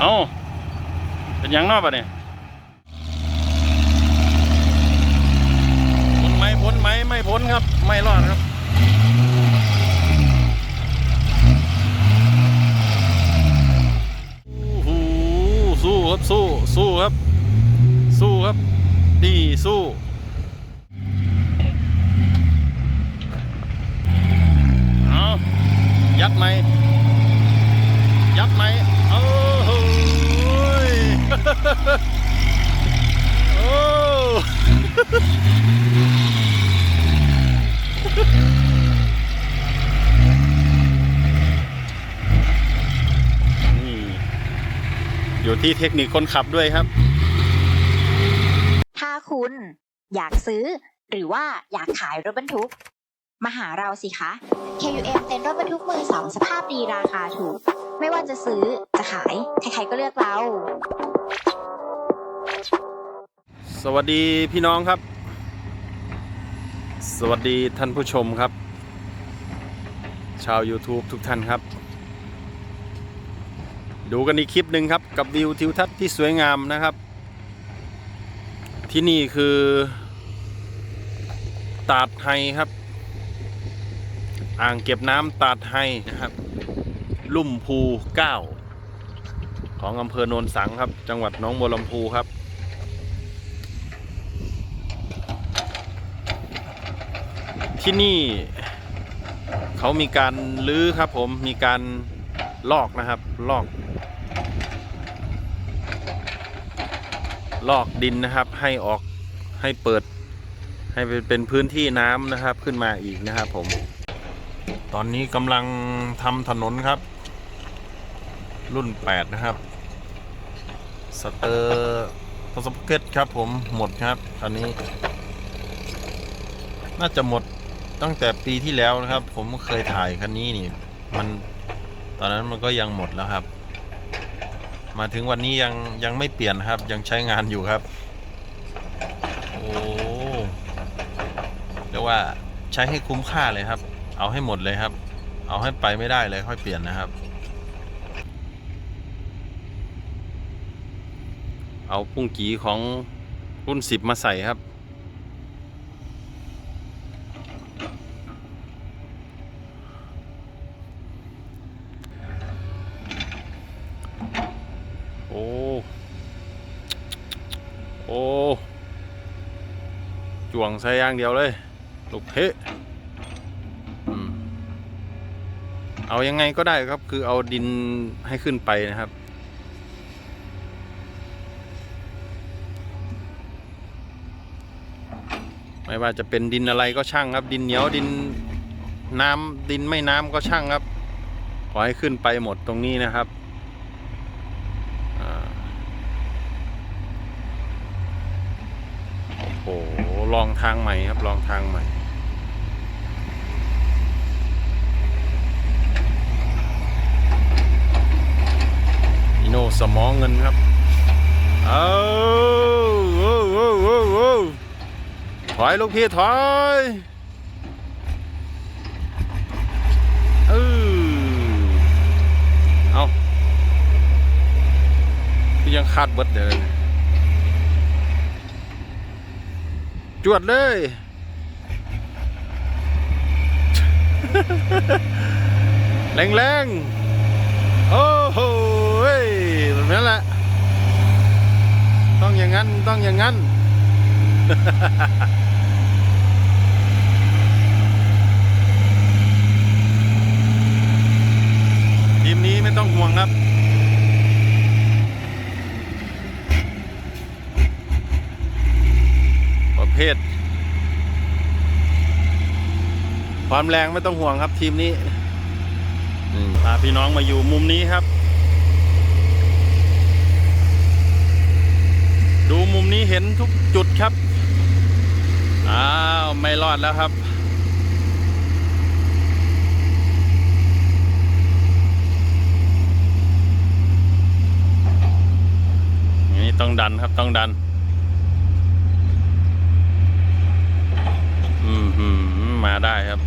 เอาเป็นยังนอกปะเนี่ยพ้นไหมพ้นไหมไม่พ้นครับ ไม่รอดครับโอ้สู้ครับสู้สู้ครับ สู้ครับ ดีสู้เอายัดไหมยัดไหม โอ้นี่อยู่ที่เทคนิคคนขับด้วยครับ ถ้าคุณอยากซื้อหรือว่าอยากขายรถบรรทุก มาหาเราสิคะ KUM เต็นรถบรรทุกมือสองสภาพดีราคาถูก ไม่ว่าจะซื้อจะขาย ใครๆก็เลือกเรา สวัสดีพี่น้องครับ สวัสดีท่านผู้ชมครับ ชาว YouTube ทุกท่านครับ ดูกันอีกคลิปหนึ่งครับ กับวิวทิวทัศน์ที่สวยงามนะครับ ที่นี่คือตาดไฮครับ อ่างเก็บน้ำตาดไฮนะครับ ลุ่มพูเก้าของอำเภอโนนสังครับ จังหวัดน้องบัวลำพูครับ ที่นี่เขามีการลื้อครับผมมีการลอกนะครับลอก ลอกดินนะครับให้ออกให้เปิดให้เป็นพื้นที่น้ำนะครับขึ้นมาอีกนะครับผม ตอนนี้กำลังทำถนนครับ รุ่น 8 นะครับสเตอร์ทศพเก็ตครับผมหมดครับ อันนี้ น่าจะหมด ตั้งแต่ปีที่แล้วนะครับ ผมเคยถ่ายคันนี้นี่ มันตอนนั้นมันก็ยังหมดแล้วครับ มาถึงวันนี้ยังยังไม่เปลี่ยนครับ ยังใช้งานอยู่ครับ โอ้เรียกว่าใช้ให้คุ้มค่าเลยครับ เอาให้หมดเลยครับ เอาให้ไปไม่ได้เลยค่อยเปลี่ยนนะครับ เอาปุ้งกีของรุ่นสิบมาใส่ครับ โอ้ โอ้จวงใส่ย่างเดียวเลยลูกเพะเอายังไงก็ได้ครับ คือเอาดินให้ขึ้นไปนะครับ ไม่ว่าจะเป็นดินอะไรก็ช่างครับ ดินเหนียวดินน้ำดินไม่น้ำก็ช่างครับ ขอให้ขึ้นไปหมดตรงนี้นะครับอ่าโอ้โห ลอง ทางใหม่ครับ ลองทางใหม่ อิโนสมองเงินครับเอาโอ้โอ้โอ้โอ้ถอยลูกพี่ถอยเออเอายังคาดเบิดเดิน จวดเลย แรงแรงๆโอ้โหแบบนั้นแหละ ต้องอย่างนั้น ต้องอย่างนั้น ทีมนี้ไม่ต้องห่วงครับ ประ เภทความแรงไม่ต้องห่วงครับทีมนี้อืมพาพี่น้องมาอยู่มุมนี้ครับ ดูมุมนี้เห็นทุกจุดครับ อ้าว ไม่รอดแล้วครับนี่ต้องดันครับต้องดัน มาได้ครับ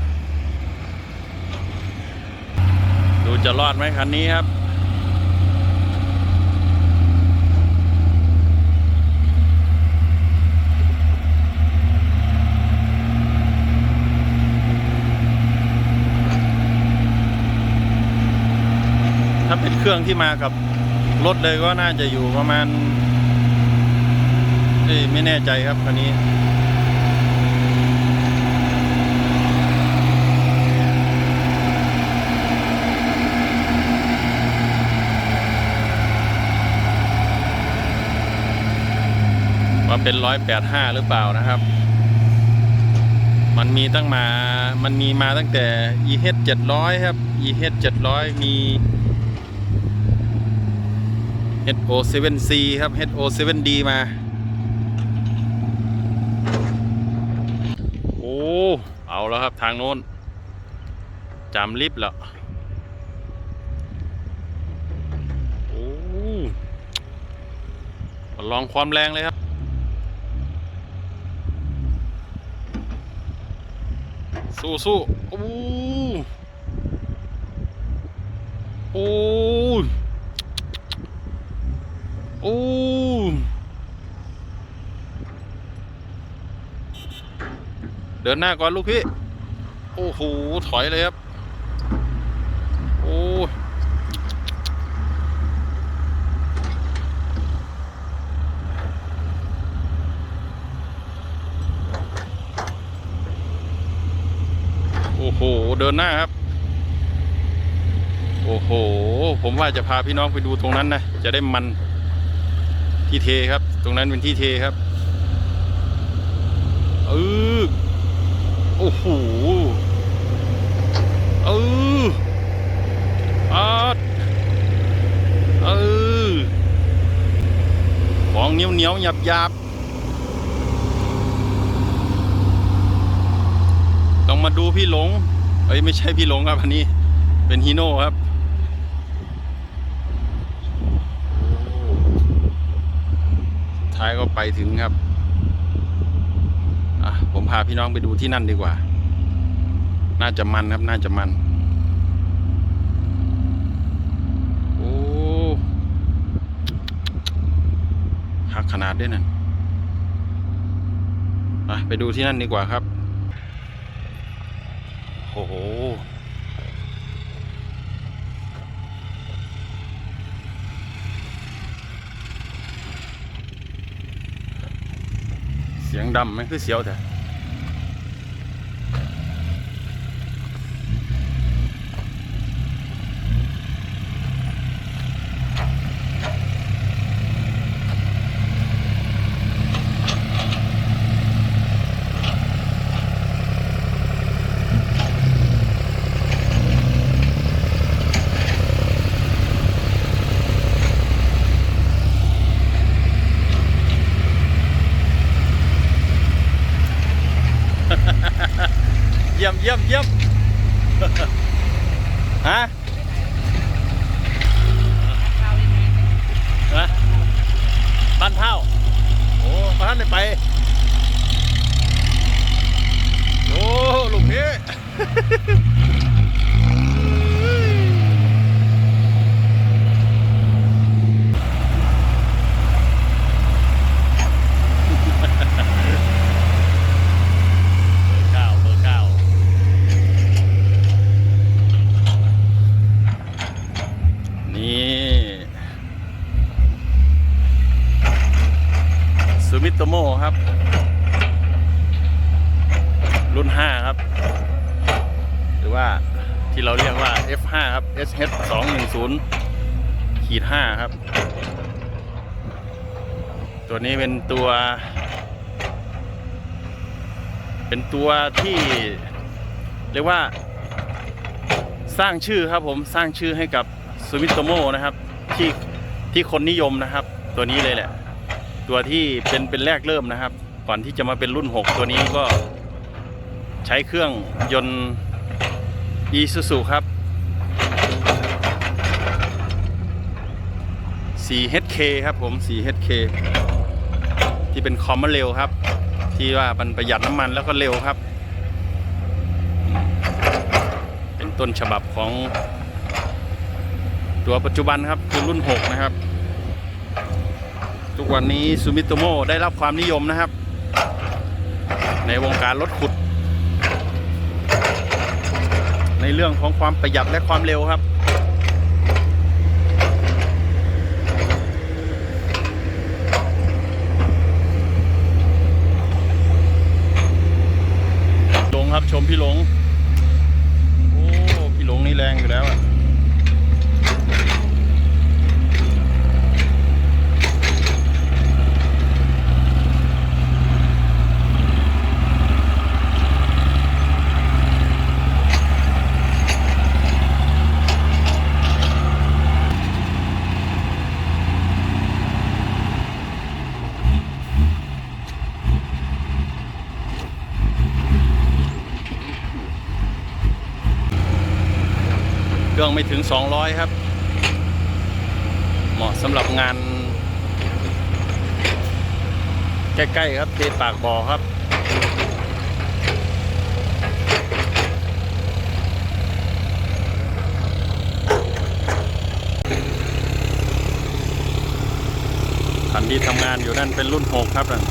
ดูจะรอดไหมคันนี้ครับถ้าเป็นเครื่องที่มากับรถเลยก็น่าจะอยู่ประมาณไม่แน่ใจครับคันนี้ เป็นร้อยแปดห้าหรือเปล่านะครับ มันมีตั้งมา มันมีมาตั้งแต่ EH 700 ครับ EH 700 มี HO 7C ครับ HO 7D มา โอ้ เอาแล้วครับทางโน้นจำลิฟต์แล้วโอ้ลองความแรงเลยครับ สู้สู้โอ้โอ้โอ้เดินหน้าก่อนลูกพี่ โอ้โห ถอยเลยครับ โอ้โอ้โห เดินหน้าครับ โอ้โห ผมว่าจะพาพี่น้องไปดูตรงนั้นนะ จะได้มันที่เทครับ ตรงนั้นเป็นที่เทครับเออโอ้โหเอออาดเออของเหนียวเหนียวหยับหยับต้องมาดูพี่หลง เอ้ยไม่ใช่พี่หลงครับอันนี้เป็นฮีโน่ครับท้ายก็ไปถึงครับอะผมพาพี่น้องไปดูที่นั่นดีกว่า น่าจะมันครับน่าจะมันโอ้หักขนาดด้วยนั่นอะไปดูที่นั่นดีกว่าครับ อ้โห เสียงดำมันคือเสียวแต่เยี่ยมเยี่ยมฮะฮะบ้านเท่าโอ้บ้านไหนไป โอ้ลูกพี่ เบอร์เก้าเบอร์เก้า นี่ซูมิโตโม ครับ รุ่น 5 ครับ หรือว่าที่เราเรียกว่า F5 ครับ SH 210ขีด5ครับ ตัวนี้เป็นตัว เป็นตัวที่เรียกว่าสร้างชื่อครับผมสร้างชื่อให้กับซูมิโตโมนะครับ ที่ที่คนนิยมนะครับ ตัวนี้เลยแหละ ตัวที่เป็นเป็นแรกเริ่มนะครับ ก่อนที่จะมาเป็นรุ่น 6 ตัวนี้ก็ใช้เครื่องยนต์ e s u s u ครับ 4HK ครับผม 4HK ที่เป็นคอมมาเร็วครับ ที่ว่ามันประหยัดน้ำมันแล้วก็เร็วครับ เป็นต้นฉบับของตัวปัจจุบันครับคือรุ่น 6 นะครับ ทุกวันนี้ซูมิโตโมได้รับความนิยมนะครับ ในวงการรถขุด ในเรื่องของความประหยัดและความเร็วครับ พี่หลง โอ้ พี่หลงนี่แรงอยู่แล้วอะเค รื่องไม่ถึง 200 ครับ เหมาะสำหรับงาน ใกล้ ๆ ครับเทปากบ่อครับคันที่ทำงานอยู่นั่นเป็นรุ่น 6 ครับนั่น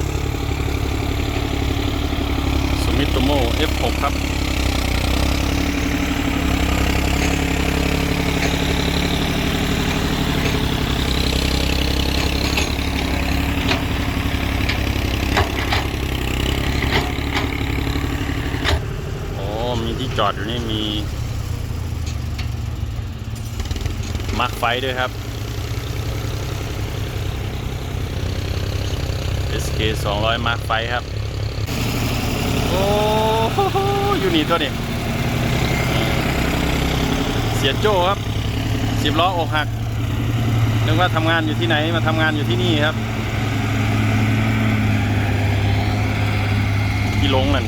สมิโตโม F6 ครับ โอ้ มีที่จ อดอยู่นี่มีมาร์คไฟด้วยครับ SK 200มาร์คไฟครับ โอ้โหอยู่นี่ตัวนี้ เสียโจ้ครับสิบล้ออกหักนึกว่าทำงานอยู่ที่ไหนมาทำงานอยู่ที่นี่ครับพี่ลงนั่น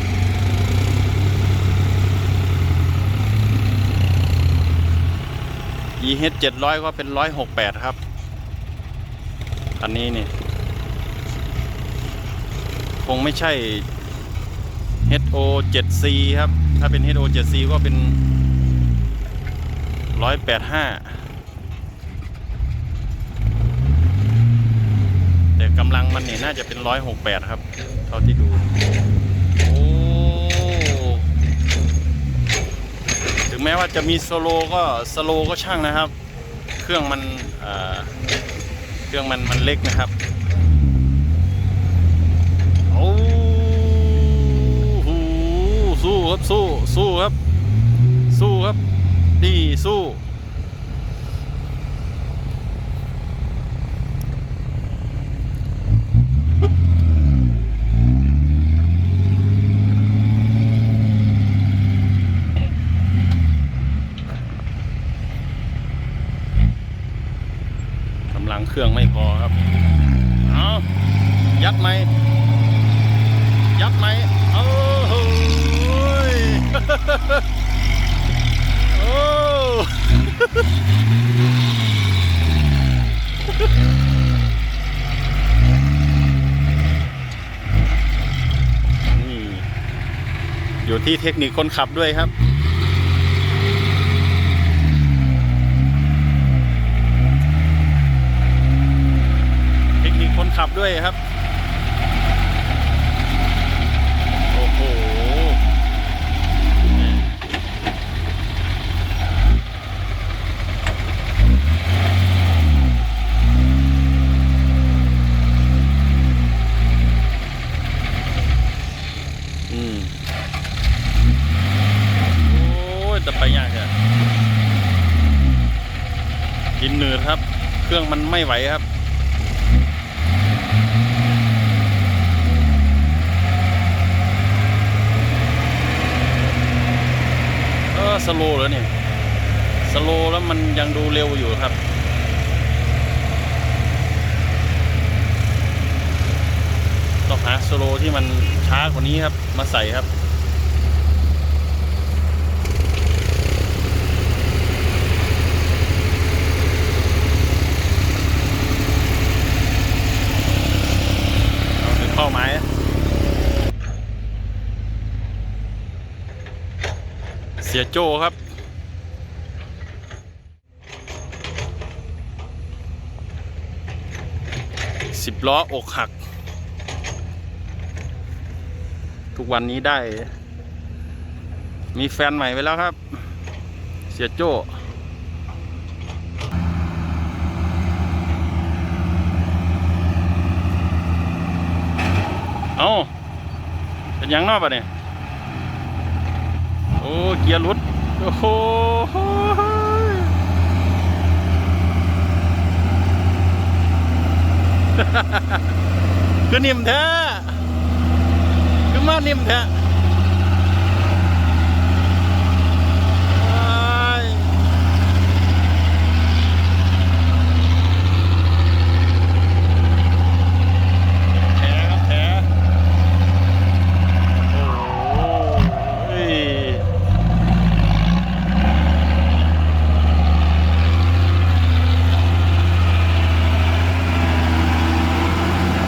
EH 700 ก็เป็น 168 ครับ อันนี้นี่ คงไม่ใช่ HO 7C ครับ ถ้าเป็น HO 7C ก็เป็น 185 แต่กำลังมันเนี่ยน่าจะเป็น 168 ครับ เท่าที่ดู โอ้ ถึงแม้ ว่าจะมีสโลก็สโลก็ช่างนะครับ เครื่องมันเเครื่องมันมันเล็กนะครับโอ้โหสู้ครับสู้สู้ครับ สู้ครับดีสู้ เครื่องไม่พอครับ เอายัดไหม ยัดไหมโอ้โหโอ้นี่อยู่ที่เทคนิคคนขับด้วยครับ เทคนิคคน ขับด้วยครับ โอ้โหอืมโอ้ยแต่ไปยากอะกินเนืดครับ เครื่องมันไม่ไหวครับ เออส โลว์แล้วเนี่ยสโลว์แล้วมันยังดูเร็วอยู่ครับ ต้องหาสโลว์ที่มันช้ากว่านี้ครับ มาใส่ครับ เอาถึงเป้าหมายอะ เสียโจครับ สิบล้ออกหัก ทุกวันนี้ได้ มีแฟนใหม่ไปแล้วครับ เสียโจ้เอาเป็นยังนอกปะเนี่ย อ้เกียร์หลุดโอ้โหคือนิ่มแท้คือมานิ่มแท้อ้ายแผลครับแผลโอ้ย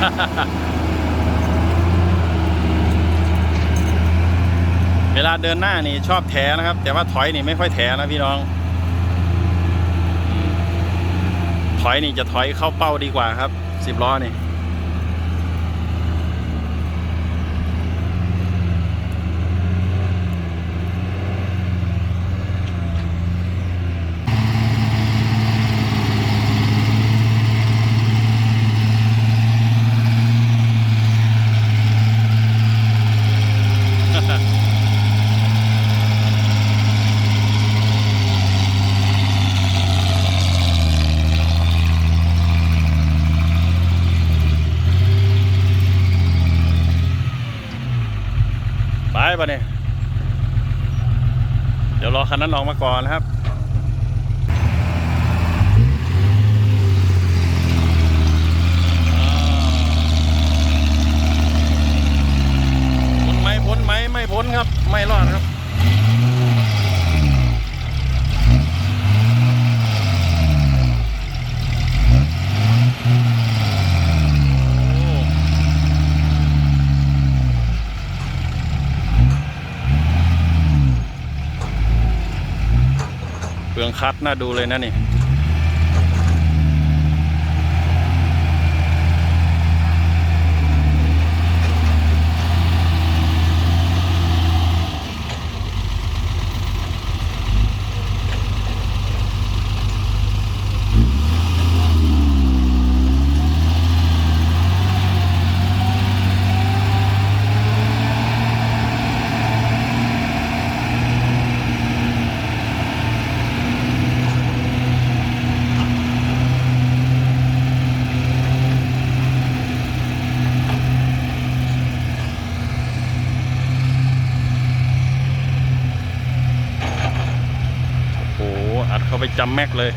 เวลาเดินหน้านี่ชอบแถนะครับ แต่ว่าถอยนี่ไม่ค่อยแถนะพี่น้อง ถอยนี่จะถอยเข้าเป้าดีกว่าครับสิบล้อนี่ ไป่ะเนี่ย เดี๋ยวรอคันนั้นออกมาก่อนนะครับ พ้นไหมพ้นไหมไม่พ้นครับ ไม่รอดครับ โอ้เปลือง คัดน่าดูเลยนะนี่ำแม็กเลย